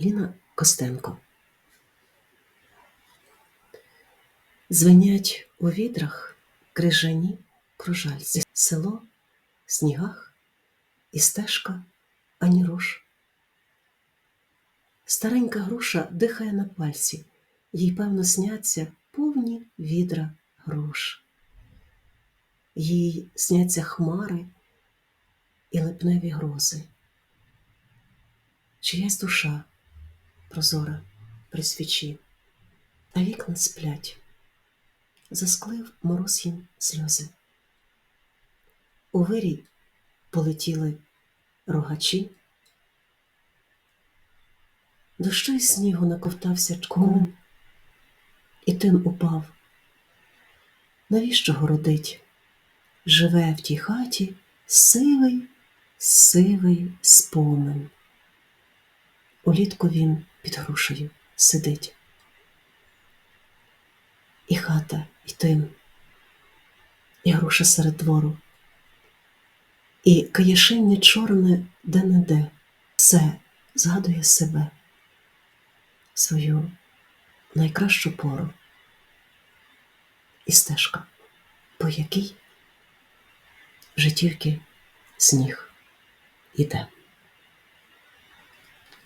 Ліна Костенко. Звенять у відрах крижані кружальці. Село снігах і стежка ані руш. Старенька груша дихає на пальці, їй, певно, сняться повні відра груш. Їй сняться хмари і липневі грози. Чиясь душа прозора при свічі, а вікна сплять, засклив мороз їм сльози. У вирій полетіли рогачі, дощу й снігу наковтався чком, і тим упав. Навіщо городить? Живе в тій хаті сивий, сивий спомин. Улітку він під грушею сидить. І хата, і тин, і груша серед двору, і каєшиння чорне де-не-де, все згадує себе, свою найкращу пору. І стежка, по якій вже тільки сніг іде.